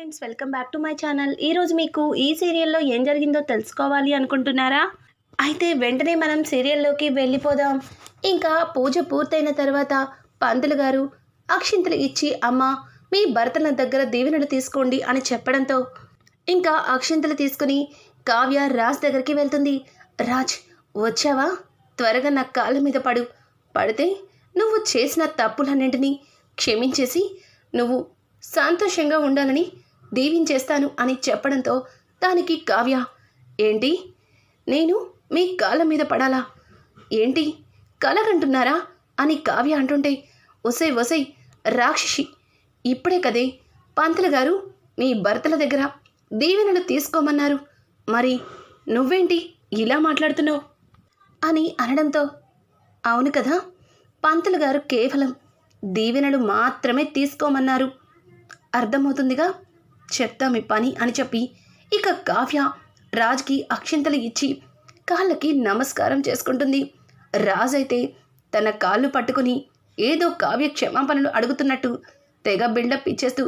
Friends welcome back to my channel. ఈరోజు మీకు ఈ సీరియల్లో ఏం జరిగిందో తెలుసుకోవాలి అనుకుంటున్నారా? అయితే వెంటనే మనం సీరియల్లోకి వెళ్ళిపోదాం. ఇంకా పూజ పూర్తయిన తర్వాత పంతులు గారు అక్షింతలు ఇచ్చి అమ్మ మీ భర్తల దగ్గర దీవెనలు తీసుకోండి అని చెప్పడంతో ఇంకా అక్షింతలు తీసుకుని కావ్య రాజ్ దగ్గరికి వెళ్తుంది. రాజ్ వచ్చావా? త్వరగా నా కాళ్ళ మీద పడు. పడితే నువ్వు చేసిన తప్పులన్నింటినీ క్షమించేసి నువ్వు సంతోషంగా ఉండాలని దీవించేస్తాను అని చెప్పడంతో దానికి కావ్య ఏంటి? నేను మీ కాళ్ళ మీద పడాలా? ఏంటి? కలగంటున్నారా అని కావ్య అంటుంటే ఒసై ఒసై రాక్షసి ఇప్పుడే కదే పంతులు గారు మీ భర్తల దగ్గర దీవెనలు తీసుకోమన్నారు. మరి నువ్వేంటి ఇలా మాట్లాడుతున్నావు? అని అనడంతో అవును కదా పంతులు గారు కేవలం దీవెనలు మాత్రమే తీసుకోమన్నారు. అర్థమవుతుందిగా? చెప్తా మీ పని అని చెప్పి ఇక కావ్య రాజ్కి అక్షింతలు ఇచ్చి కాళ్ళకి నమస్కారం చేసుకుంటుంది. రాజ్ అయితే తన కాళ్ళు పట్టుకుని ఏదో కావ్య క్షమాపణలు అడుగుతున్నట్టు తెగ బిల్డప్ ఇచ్చేస్తూ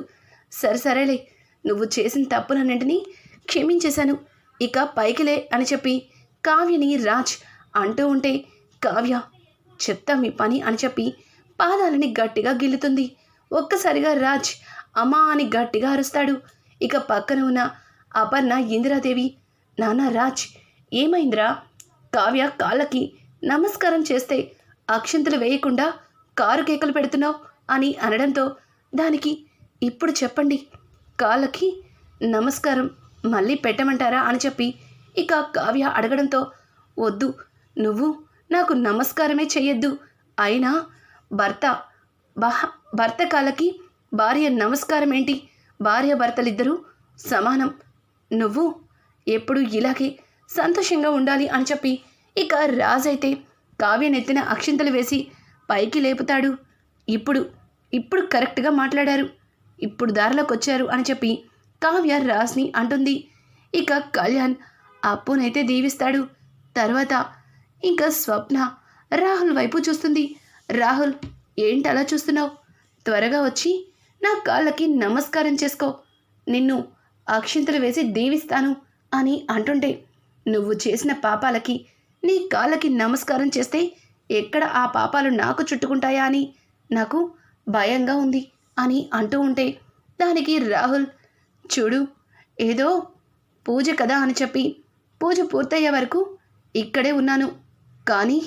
సరే సరేలే నువ్వు చేసిన తప్పులన్నింటినీ క్షమించేశాను ఇక పైకిలే అని చెప్పి కావ్యని రాజ్ అంటూ ఉంటే కావ్య చెప్తా మీ పని అని చెప్పి పాదాలని గట్టిగా గిల్లుతుంది. ఒక్కసారిగా రాజ్ అమ్మా అని గట్టిగా అరుస్తాడు. ఇక పక్కన ఉన్న అపర్ణ ఇందిరాదేవి నాన్న రాజ్ ఏమైందిరా? కావ్య కాళ్ళకి నమస్కారం చేస్తే అక్షంతలు వేయకుండా కారు కేకలు పెడుతున్నావు అని అనడంతో దానికి ఇప్పుడు చెప్పండి. కాళ్ళకి నమస్కారం మళ్ళీ పెట్టమంటారా అని చెప్పి ఇక కావ్య అడగడంతో వద్దు నువ్వు నాకు నమస్కారమే చెయ్యొద్దు. అయినా భర్త భర్త కాళ్ళకి భార్య నమస్కారం ఏంటి? భార్య భర్తలిద్దరూ సమానం. నువ్వు ఎప్పుడు ఇలాగే సంతోషంగా ఉండాలి అని చెప్పి ఇక రాజైతే కావ్య నెత్తిన అక్షింతలు వేసి పైకి లేపుతాడు. ఇప్పుడు ఇప్పుడు కరెక్ట్గా మాట్లాడారు. ఇప్పుడు దారిలోకి వచ్చారు అని చెప్పి కావ్య రాజ్ని అంటుంది. ఇక కళ్యాణ్ అప్పునైతే దీవిస్తాడు. తర్వాత ఇంకా స్వప్న రాహుల్ వైపు చూస్తుంది. రాహుల్ ఏంటి అలా చూస్తున్నావు? త్వరగా వచ్చి నా కాళ్ళకి నమస్కారం చేసుకో. నిన్ను అక్షింతలు వేసి దీవిస్తాను అని అంటుంటే నువ్వు చేసిన పాపాలకి నీ కాళ్ళకి నమస్కారం చేస్తే ఎక్కడ ఆ పాపాలు నాకు చుట్టుకుంటాయా అని నాకు భయంగా ఉంది అని అంటూ ఉంటే దానికి రాహుల్ చూడు ఏదో పూజ కదా అని చెప్పి పూజ పూర్తయ్యే వరకు ఇక్కడే ఉన్నాను. కానీ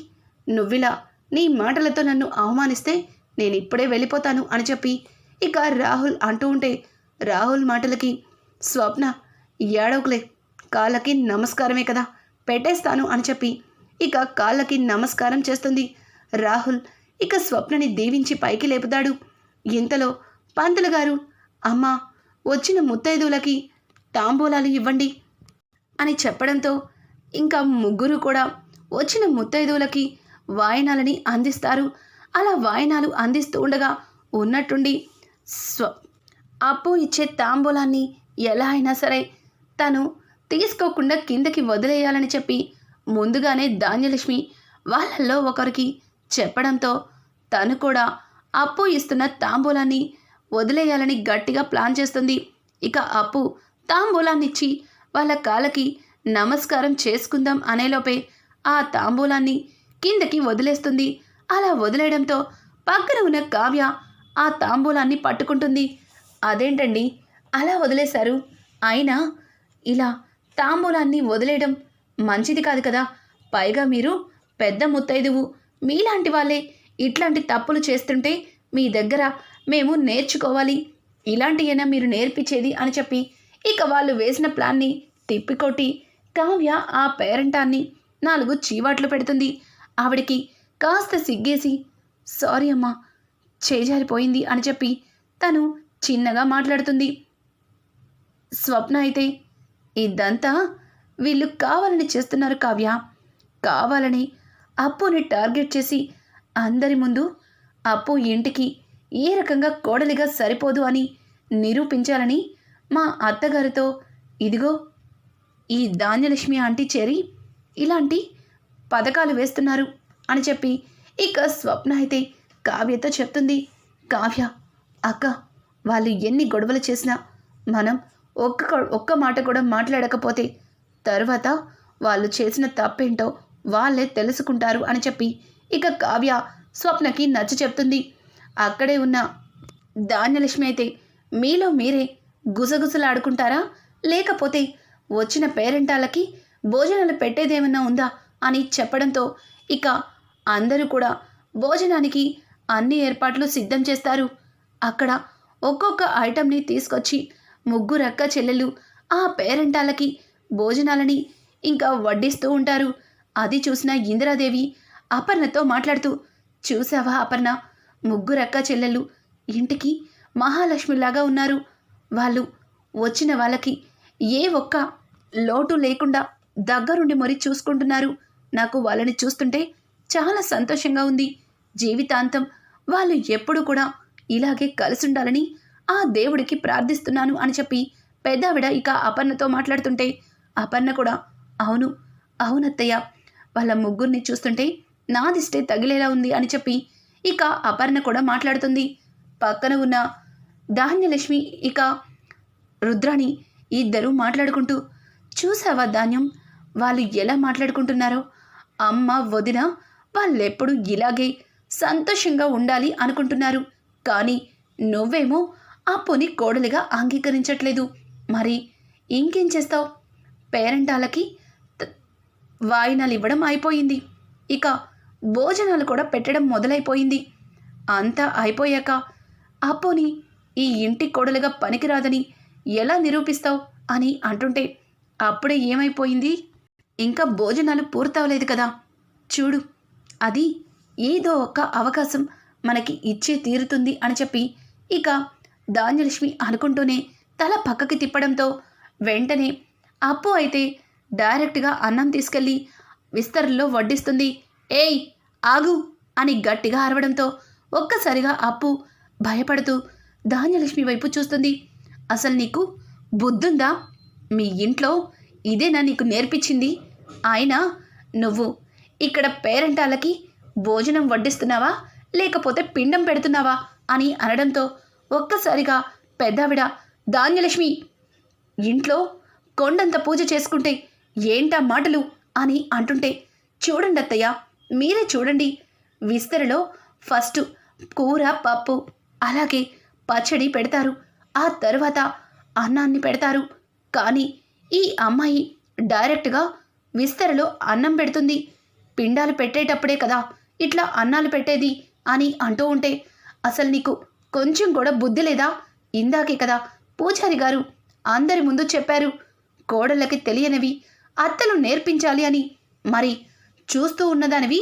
నువ్విలా నీ మాటలతో నన్ను అవమానిస్తే నేను ఇప్పుడే వెళ్ళిపోతాను అని చెప్పి ఇక రాహుల్ అంటూ ఉంటే రాహుల్ మాటలకి స్వప్న ఏడవకులే. కాళ్ళకి నమస్కారమే కదా పెట్టేస్తాను అని చెప్పి ఇక కాళ్ళకి నమస్కారం చేస్తుంది రాహుల్. ఇక స్వప్నని దీవించి పైకి లేపుతాడు. ఇంతలో పంతులు గారు అమ్మా వచ్చిన ముత్తైదువులకి తాంబూలాలు ఇవ్వండి అని చెప్పడంతో ఇంకా ముగ్గురు కూడా వచ్చిన ముత్తైదువులకి వాయనాలని అందిస్తారు. అలా వాయనాలు అందిస్తూ ఉండగా ఉన్నట్టుండి స్వ అప్పు ఇచ్చే తాంబూలాన్ని ఎలా అయినా సరే తను తీసుకోకుండా కిందకి వదిలేయాలని చెప్పి ముందుగానే ధాన్యలక్ష్మి వాళ్ళల్లో ఒకరికి చెప్పడంతో తను కూడా అప్పు ఇస్తున్న తాంబూలాన్ని వదిలేయాలని గట్టిగా ప్లాన్ చేస్తుంది. ఇక అప్పు తాంబూలాన్నిచ్చి వాళ్ళ కాళ్ళకి నమస్కారం చేసుకుందాం అనేలోపే ఆ తాంబూలాన్ని కిందకి వదిలేస్తుంది. అలా వదిలేయడంతో పక్కన ఉన్న కావ్య ఆ తాంబూలాన్ని పట్టుకుంటుంది. అదేంటండి? అలా వదిలేశారు. అయినా ఇలా తాంబూలాన్ని వదిలేయడం మంచిది కాదు కదా? పైగా మీరు పెద్ద ముత్తైదువు. మీలాంటి వాళ్ళే ఇట్లాంటి తప్పులు చేస్తుంటే మీ దగ్గర మేము నేర్చుకోవాలి. ఇలాంటివైనా మీరు నేర్పించేది అని చెప్పి ఇక వాళ్ళు వేసిన ప్లాన్ని తిప్పికొట్టి కావ్య ఆ పేరంటాన్ని నాలుగు చీవాట్లు పెడుతుంది. ఆవిడికి కాస్త సిగ్గేసి సారీ అమ్మా చేజారిపోయింది అని చెప్పి తను చిన్నగా మాట్లాడుతుంది. స్వప్న అయితే ఇదంతా వీళ్ళు కావాలని చేస్తున్నారు కావ్య. కావాలని అప్పుని టార్గెట్ చేసి అందరి ముందు అప్పు ఇంటికి ఏ రకంగా కోడలిగా సరిపోదు అని నిరూపించాలని మా అత్తగారితో ఇదిగో ఈ ధాన్యలక్ష్మి ఆంటీ చేరి ఇలాంటి పథకాలు వేస్తున్నారు అని చెప్పి ఇక స్వప్న అయితే కావ్యతో చెప్తుంది. కావ్య అక్క వాళ్ళు ఎన్ని గొడవలు చేసినా మనం ఒక్క ఒక్క మాట కూడా మాట్లాడకపోతే తర్వాత వాళ్ళు చేసిన తప్పేంటో వాళ్ళే తెలుసుకుంటారు అని చెప్పి ఇక కావ్య స్వప్నకి నచ్చ చెప్తుంది. అక్కడే ఉన్న ధాన్యలక్ష్మి అయితే మీలో మీరే గుసగుసలాడుకుంటారా? లేకపోతే వచ్చిన పేరెంటాలకి భోజనాలు పెట్టేదేమన్నా ఉందా అని చెప్పడంతో ఇక అందరూ కూడా భోజనానికి అన్ని ఏర్పాట్లు సిద్ధం చేస్తారు. అక్కడ ఒక్కొక్క ఐటమ్ని తీసుకొచ్చి ముగ్గురక్క చెల్లెలు ఆ పేరెంటాలకి భోజనాలని ఇంకా వడ్డిస్తూ ఉంటారు. అది చూసిన ఇందిరాదేవి అపర్ణతో మాట్లాడుతూ చూసావా అపర్ణ? ముగ్గురక్క చెల్లెలు ఇంటికి మహాలక్ష్మిలాగా ఉన్నారు. వాళ్ళు వచ్చిన వాళ్ళకి ఏ ఒక్క లోటు లేకుండా దగ్గరుండి మరీ చూసుకుంటున్నారు. నాకు వాళ్ళని చూస్తుంటే చాలా సంతోషంగా ఉంది. జీవితాంతం వాళ్ళు ఎప్పుడు కూడా ఇలాగే కలిసుండాలని ఆ దేవుడికి ప్రార్థిస్తున్నాను అని చెప్పి పెద్దావిడ ఇక అపర్ణతో మాట్లాడుతుంటే అపర్ణ కూడా అవును అవునత్తయ్య. వాళ్ళ ముగ్గురిని చూస్తుంటే నాదిష్టే తగిలేలా ఉంది అని చెప్పి ఇక అపర్ణ కూడా మాట్లాడుతుంది. పక్కన ఉన్న ధాన్యలక్ష్మి ఇక రుద్రాణి ఇద్దరూ మాట్లాడుకుంటూ చూసావా ధాన్యం? వాళ్ళు ఎలా మాట్లాడుకుంటున్నారో? అమ్మ వదిన వాళ్ళెప్పుడు ఇలాగే సంతోషంగా ఉండాలి అనుకుంటున్నారు. కానీ నువ్వేమో అప్పుని కోడలిగా అంగీకరించట్లేదు. మరి ఇంకేం చేస్తావు? పేరెంటాలకి వాయినాలు ఇవ్వడం అయిపోయింది. ఇక భోజనాలు కూడా పెట్టడం మొదలైపోయింది. అంతా అయిపోయాక అప్పుని ఈ ఇంటి కోడలుగా పనికిరాదని ఎలా నిరూపిస్తావు అని అంటుంటే అప్పుడే ఏమైపోయింది? ఇంకా భోజనాలు పూర్తవలేదు కదా. చూడు అది ఏదో ఒక అవకాశం మనకి ఇచ్చే తీరుతుంది అని చెప్పి ఇక ధాన్యలక్ష్మి అనుకుంటూనే తల పక్కకి తిప్పడంతో వెంటనే అప్పు అయితే డైరెక్ట్గా అన్నం తీసుకెళ్ళి విస్తరణలో వడ్డిస్తుంది. ఏయ్ ఆగు! అని గట్టిగా అరవడంతో ఒక్కసారిగా అప్పు భయపడుతూ ధాన్యలక్ష్మి వైపు చూస్తుంది. అసలు నీకు బుద్ధుందా? మీ ఇంట్లో ఇదేనా నీకు నేర్పించింది? అయినా నువ్వు ఇక్కడ పేరెంటాలకి భోజనం వడ్డిస్తున్నావా? లేకపోతే పిండం పెడుతున్నావా? అని అనడంతో ఒక్కసారిగా పెద్దావిడ ధాన్యలక్ష్మి ఇంట్లో కొండంత పూజ చేసుకుంటే ఏంటా మాటలు? అని అంటుంటే చూడండి అత్తయ్య మీరే చూడండి విస్తరలో ఫస్ట్ కూర పప్పు అలాగే పచ్చడి పెడతారు. ఆ తర్వాత అన్నాన్ని పెడతారు. కానీ ఈ అమ్మాయి డైరెక్ట్గా విస్తరలో అన్నం పెడుతుంది. పిండాలు పెట్టేటప్పుడే కదా ఇట్లా అన్నాలు పెట్టేది అని అంటూ ఉంటే అసలు నీకు కొంచెం కూడా బుద్ధి లేదా? ఇందాకే కదా పూజారి గారు అందరి ముందు చెప్పారు కోడళ్ళకి తెలియనివి అత్తలు నేర్పించాలి అని. మరి చూస్తూ ఉన్నదానివి?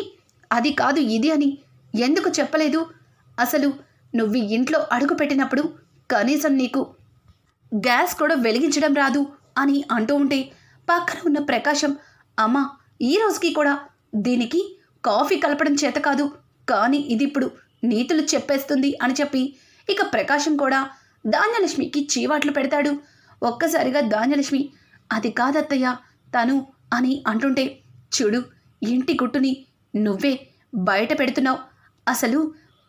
అది కాదు ఇది అని ఎందుకు చెప్పలేదు? అసలు నువ్వు ఇంట్లో అడుగు పెట్టినప్పుడు కనీసం నీకు గ్యాస్ కూడా వెలిగించడం రాదు అని అంటూ ఉంటే పక్కన ఉన్న ప్రకాశం అమ్మ ఈ రోజుకి కూడా దీనికి కాఫీ కలపడం చేత కాదు. కానీ ఇది ఇప్పుడు నీతులు చెప్పేస్తుంది అని చెప్పి. ఇక ప్రకాశం కూడా ధాన్యలక్ష్మికి చీవాట్లు పెడతాడు. ఒక్కసారిగా ధాన్యలక్ష్మి అది కాదత్తయ్య తను అని అంటుంటే చూడు ఇంటి గుట్టుని నువ్వే బయట పెడుతున్నావు. అసలు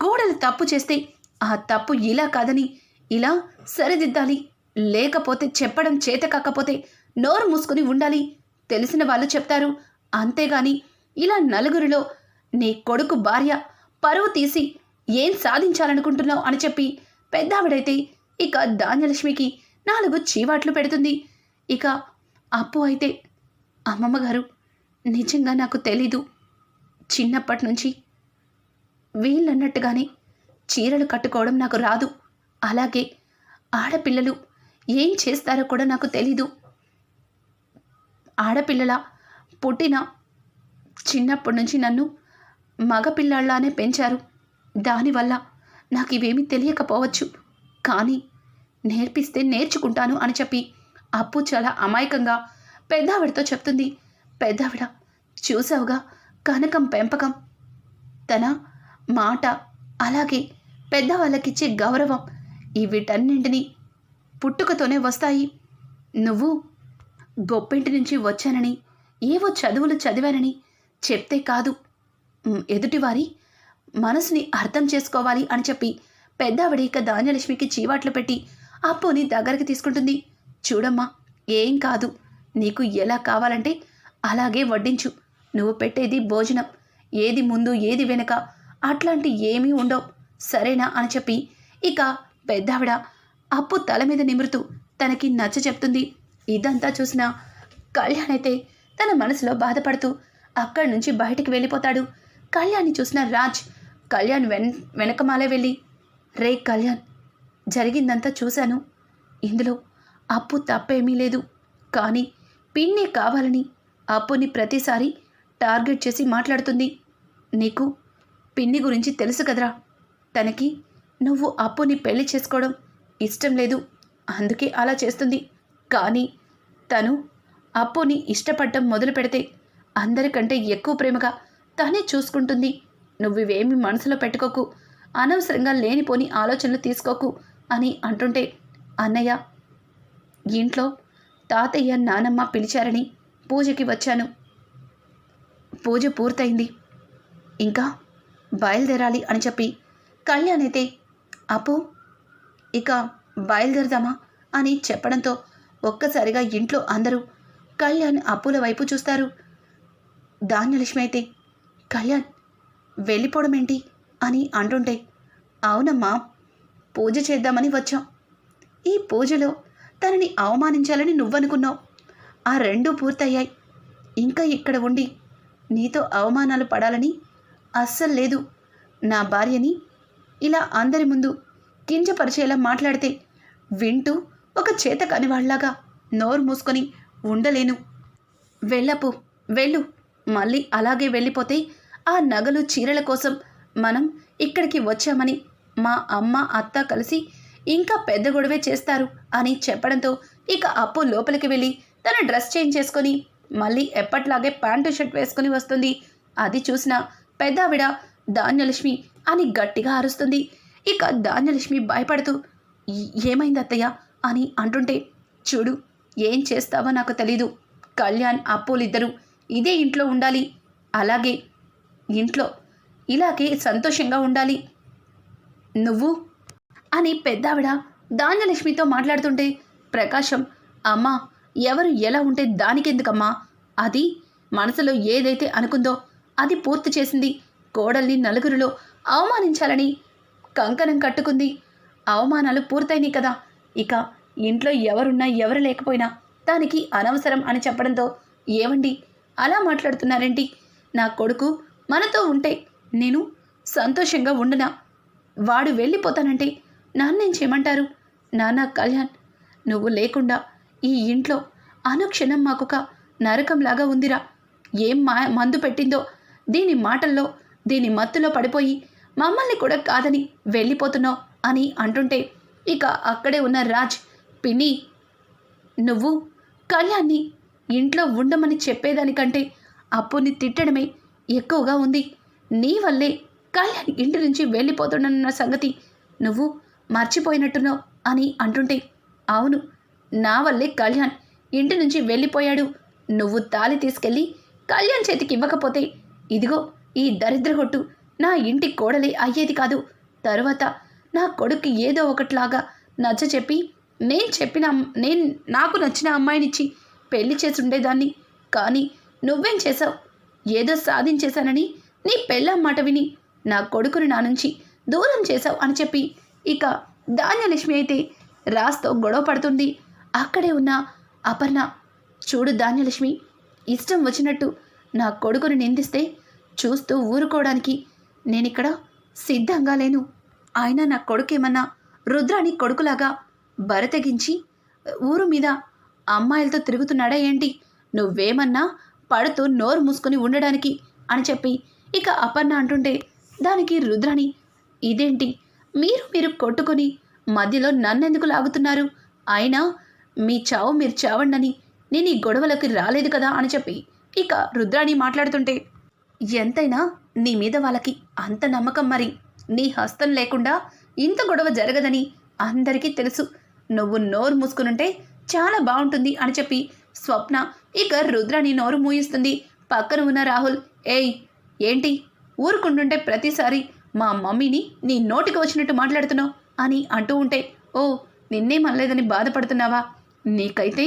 కోడలు తప్పు చేస్తే ఆ తప్పు ఇలా కాదని ఇలా సరిదిద్దాలి. లేకపోతే చెప్పడం చేత కాకపోతే నోరు మూసుకుని ఉండాలి. తెలిసిన వాళ్ళు చెప్తారు. అంతేగాని ఇలా నలుగురిలో నీ కొడుకు భార్య పరువు తీసి ఏం సాధించాలనుకుంటున్నావు అని చెప్పి పెద్దావిడైతే ఇక ధాన్యలక్ష్మికి నాలుగు చీవాట్లు పెడుతుంది. ఇక అప్పు అయితే అమ్మమ్మ గారు నిజంగా నాకు తెలీదు. చిన్నప్పటి నుంచి వీళ్ళన్నట్టుగానే చీరలు కట్టుకోవడం నాకు రాదు. అలాగే ఆడపిల్లలు ఏం చేస్తారో కూడా నాకు తెలీదు. ఆడపిల్లల పుట్టిన చిన్నప్పటి నుంచి నన్ను మగపిల్లాళ్ళానే పెంచారు. దానివల్ల నాకు ఇవేమీ తెలియకపోవచ్చు. కానీ నేర్పిస్తే నేర్చుకుంటాను అని చెప్పి అప్పు చాలా అమాయకంగా పెద్దావిడతో చెప్తుంది. పెద్దావిడ చూసావుగా కనకం పెంపకం. తన మాట అలాగే పెద్దవాళ్ళకిచ్చే గౌరవం ఈ వీటన్నింటినీ పుట్టుకతోనే వస్తాయి. నువ్వు గొప్పింటి నుంచి వచ్చానని ఏవో చదువులు చదివానని చెప్తే కాదు. ఎదుటివారి మనసుని అర్థం చేసుకోవాలి అని చెప్పి పెద్దావిడ ఇక ధాన్యలక్ష్మికి చీవాట్లు పెట్టి అప్పుని దగ్గరికి తీసుకుంటుంది. చూడమ్మా ఏం కాదు. నీకు ఎలా కావాలంటే అలాగే వడ్డించు. నువ్వు పెట్టేది భోజనం. ఏది ముందు ఏది వెనక. అట్లాంటి ఏమీ ఉండవు. సరేనా అని చెప్పి ఇక పెద్దావిడ అప్పు తల మీద నిమురుతూ తనకి నచ్చ చెప్తుంది. ఇదంతా చూసిన కళ్యాణ్ అయితే తన మనసులో బాధపడుతూ అక్కడి నుంచి బయటికి వెళ్ళిపోతాడు. కళ్యాణ్ని చూసిన రాజ్ కళ్యాణ్ వెన్ వెనకమాలే వెళ్ళి రే కళ్యాణ్ జరిగిందంతా చూశాను. ఇందులో అప్పు తప్పేమీ లేదు. కానీ పిన్నే కావాలని అప్పుని ప్రతిసారి టార్గెట్ చేసి మాట్లాడుతుంది. నీకు పిన్ని గురించి తెలుసు కదరా. తనకి నువ్వు అప్పుని పెళ్ళి చేసుకోవడం ఇష్టం లేదు. అందుకే అలా చేస్తుంది. కానీ తను అప్పుని ఇష్టపడటం మొదలు పెడితే అందరికంటే ఎక్కువ ప్రేమగా తనే చూసుకుంటుంది. నువ్వివేమి మనసులో పెట్టుకోకు. అనవసరంగా లేనిపోని ఆలోచనలు తీసుకోకు అని అంటుంటే అన్నయ్య ఇంట్లో తాతయ్య నానమ్మ పిలిచారని పూజకి వచ్చాను. పూజ పూర్తయింది. ఇంకా బయలుదేరాలి అని చెప్పి కళ్యాణ్ అయితే అప్పు ఇక బయలుదేరదామా అని చెప్పడంతో ఒక్కసారిగా ఇంట్లో అందరూ కళ్యాణ్ అప్పుల వైపు చూస్తారు. ధాన్యలక్ష్మి అయితే కళ్యాణ్ వెళ్ళిపోవడం ఏంటి అని అంటుంటే అవునమ్మా పూజ చేద్దామని వచ్చాం. ఈ పూజలో తనని అవమానించాలని నువ్వనుకున్నావు. ఆ రెండూ పూర్తయ్యాయి. ఇంకా ఇక్కడ ఉండి నీతో అవమానాలు పడాలని అస్సలు లేదు. నా భార్యని ఇలా అందరి ముందు కించపరిచేలా మాట్లాడితే వింటూ ఒక చేత కనివాళ్ళాగా నోరు మూసుకొని ఉండలేను. వెళ్ళపు వెళ్ళు. మళ్ళీ అలాగే వెళ్ళిపోతే ఆ నగలు చీరల కోసం మనం ఇక్కడికి వచ్చామని మా అమ్మ అత్త కలిసి ఇంకా పెద్ద గొడవే చేస్తారు అని చెప్పడంతో ఇక అప్పు లోపలికి వెళ్ళి తన డ్రెస్ చేంజ్ చేసుకొని మళ్ళీ ఎప్పట్లాగే ప్యాంటు షర్ట్ వేసుకుని వస్తుంది. అది చూసిన పెద్దావిడ ధాన్యలక్ష్మి అని గట్టిగా అరుస్తుంది. ఇక ధాన్యలక్ష్మి భయపడుతూ ఏమైంది అత్తయ్య? అని అంటుంటే చూడు ఏం చేస్తావో నాకు తెలీదు. కళ్యాణ్ అప్పులిద్దరూ ఇదే ఇంట్లో ఉండాలి. అలాగే ఇంట్లో ఇలాగే సంతోషంగా ఉండాలి. నువ్వు? అని పెద్దావిడ ధాన్యలక్ష్మితో మాట్లాడుతుంటే ప్రకాశం అమ్మా ఎవరు ఎలా ఉంటే దానికెందుకమ్మా? అది మనసులో ఏదైతే అనుకుందో అది పూర్తి చేసింది. కోడల్ని నలుగురిలో అవమానించాలని కంకణం కట్టుకుంది. అవమానాలు పూర్తయినాయి కదా. ఇక ఇంట్లో ఎవరున్నా ఎవరు లేకపోయినా దానికి అనవసరం అని చెప్పడంతో ఏమండి అలా మాట్లాడుతున్నారేంటి? నా కొడుకు మనతో ఉంటే నేను సంతోషంగా ఉండనా? వాడు వెళ్ళిపోతానంటే నాన్నేం చేయమంటారు? నాన్న కళ్యాణ్ నువ్వు లేకుండా ఈ ఇంట్లో అనుక్షణం మాకొక నరకంలాగా ఉందిరా. ఏం మా మందు పెట్టిందో దీని మాటల్లో దీని మత్తులో పడిపోయి మమ్మల్ని కూడా కాదని వెళ్ళిపోతున్నావు అని అంటుంటే ఇక అక్కడే ఉన్న రాజ్ పిన్ని నువ్వు కళ్యాణ్ని ఇంట్లో ఉండమని చెప్పేదానికంటే అప్పుని తిట్టడమే ఎక్కువగా ఉంది. నీ వల్లే కళ్యాణ్ ఇంటి నుంచి వెళ్ళిపోతుండన్న సంగతి నువ్వు మర్చిపోయినట్టున్నావు అని అంటుంటే అవును నా వల్లే కళ్యాణ్ ఇంటి నుంచి వెళ్ళిపోయాడు. నువ్వు తాళి తీసుకెళ్ళి కళ్యాణ్ చేతికి ఇవ్వకపోతే ఇదిగో ఈ దరిద్రగొట్టు నా ఇంటి కోడలే అయ్యేది కాదు. తరువాత నా కొడుకు ఏదో ఒకట్లాగా నచ్చ చెప్పి నేను చెప్పిన నేను నాకు నచ్చిన అమ్మాయినిచ్చి పెళ్ళి చేసి ఉండేదాన్ని కానీ నువ్వేం చేసావు ఏదో సాధించేశానని నీ పెళ్ళం మాట విని నా కొడుకుని నా నుంచి దూరం చేశావు అని చెప్పి ఇక ధాన్యలక్ష్మి అయితే రాస్తో గొడవ పడుతుంది. అక్కడే ఉన్న అపర్ణ చూడు ధాన్యలక్ష్మి ఇష్టం వచ్చినట్టు నా కొడుకుని నిందిస్తే చూస్తూ ఊరుకోవడానికి నేనిక్కడ సిద్ధంగా లేను. ఆయన నా కొడుకేమన్నా రుద్రాని కొడుకులాగా బరతెగించి ఊరు మీద అమ్మాయిలతో తిరుగుతున్నాడా ఏంటి? నువ్వేమన్నా పడుతూ నోరు మూసుకుని ఉండడానికి? అని చెప్పి ఇక అపర్ణ అంటుంటే దానికి రుద్రని ఇదేంటి? మీరు మీరు కొట్టుకొని మధ్యలో నన్నెందుకు లాగుతున్నారు? అయినా మీ చావు మీరు చావండని నేను ఈ గొడవలోకి రాలేదు కదా? అని చెప్పి ఇక రుద్రాణి మాట్లాడుతుంటే ఎంతైనా నీ మీద వాళ్ళకి అంత నమ్మకం మరి. నీ హస్తం లేకుండా ఇంత గొడవ జరగదని అందరికీ తెలుసు. నువ్వు నోరు మూసుకునుంటే చాలా బాగుంటుంది అని చెప్పి స్వప్న ఇక రుద్రాని నోరు మూయిస్తుంది. పక్కన ఉన్న రాహుల్ ఏయ్ ఏంటి? ఊరుకుంటుంటే ప్రతిసారి మా మమ్మీని నీ నోటికి వచ్చినట్టు మాట్లాడుతున్నావు? అని అంటూ ఉంటే ఓ నిన్నేమనలేదని బాధపడుతున్నావా? నీకైతే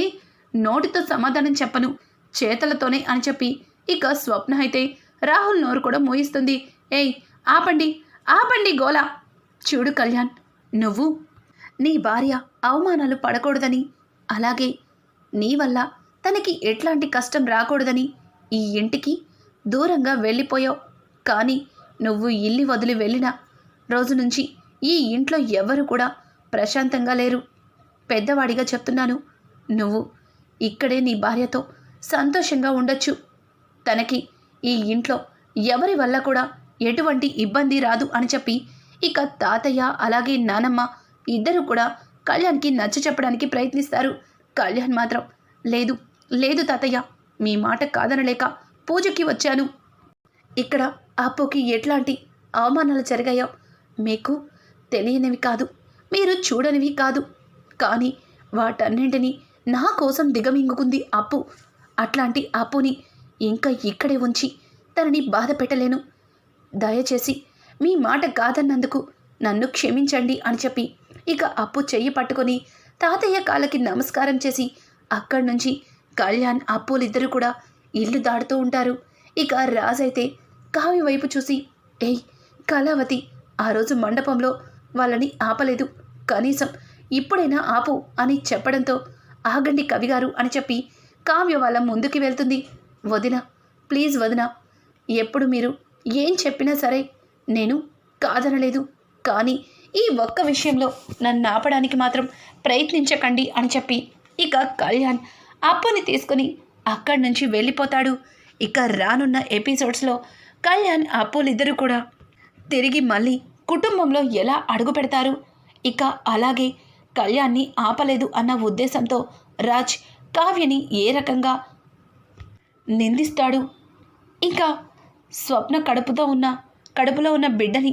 నోటితో సమాధానం చెప్పను చేతలతోనే అని చెప్పి ఇక స్వప్న అయితే రాహుల్ నోరు కూడా మోయిస్తుంది. ఏయ్ ఆపండి ఆపండి గోలా! చూడు కళ్యాణ్ నువ్వు నీ భార్య అవమానాలు పడకూడదని అలాగే నీ వల్ల తనకి ఎట్లాంటి కష్టం రాకూడదని ఈ ఇంటికి దూరంగా వెళ్ళిపోయావు. కానీ నువ్వు ఇల్లు వదిలి వెళ్ళిన రోజు నుంచి ఈ ఇంట్లో ఎవరు కూడా ప్రశాంతంగా లేరు. పెద్దవాడిగా చెప్తున్నాను నువ్వు ఇక్కడే నీ భార్యతో సంతోషంగా ఉండొచ్చు. తనకి ఈ ఇంట్లో ఎవరి వల్ల కూడా ఎటువంటి ఇబ్బంది రాదు అని చెప్పి ఇక తాతయ్య అలాగే నానమ్మ ఇద్దరు కూడా కళ్యాణ్కి నచ్చ చెప్పడానికి ప్రయత్నిస్తారు. కళ్యాణ్ మాత్రం లేదు లేదు తాతయ్య మీ మాట కాదనలేక పూజకి వచ్చాను. ఇక్కడ అప్పుకి ఎట్లాంటి అవమానాలు జరిగాయో మీకు తెలియనివి కాదు మీరు చూడనివి కాదు. కానీ వాటన్నింటినీ నా కోసం దిగమింగుకుంది అప్పు. అట్లాంటి అప్పుని ఇంకా ఇక్కడే ఉంచి తనని బాధ పెట్టలేను. దయచేసి మీ మాట కాదన్నందుకు నన్ను క్షమించండి అని చెప్పి ఇక అప్పు చెయ్యి పట్టుకొని తాతయ్య కాళ్ళకి నమస్కారం చేసి అక్కడి నుంచి కళ్యాణ్ అప్పులిద్దరూ కూడా ఇల్లు దాడుతూ ఉంటారు. ఇక రాజైతే కావ్య వైపు చూసి ఏయ్ కళావతి ఆ రోజు మండపంలో వాళ్ళని ఆపలేదు. కనీసం ఇప్పుడైనా ఆపు అని చెప్పడంతో ఆగండి కవిగారు అని చెప్పి కావ్య వాళ్ళ ముందుకి వెళ్తుంది. వదిన ప్లీజ్ వదిన ఎప్పుడు మీరు ఏం చెప్పినా సరే నేను కాదనలేదు. కానీ ఈ ఒక్క విషయంలో నన్ను ఆపడానికి మాత్రం ప్రయత్నించకండి అని చెప్పి ఇక కళ్యాణ్ అప్పుని తీసుకుని అక్కడి నుంచి వెళ్ళిపోతాడు. ఇక రానున్న ఎపిసోడ్స్లో కళ్యాణ్ అప్పులిద్దరూ కూడా తిరిగి మళ్ళీ కుటుంబంలో ఎలా అడుగు పెడతారు? ఇక అలాగే కళ్యాణ్ని ఆపలేదు అన్న ఉద్దేశంతో రాజ్ కావ్యని ఏ రకంగా నిందిస్తాడు? ఇంకా స్వప్న కడుపుతో ఉన్న కడుపులో ఉన్న బిడ్డని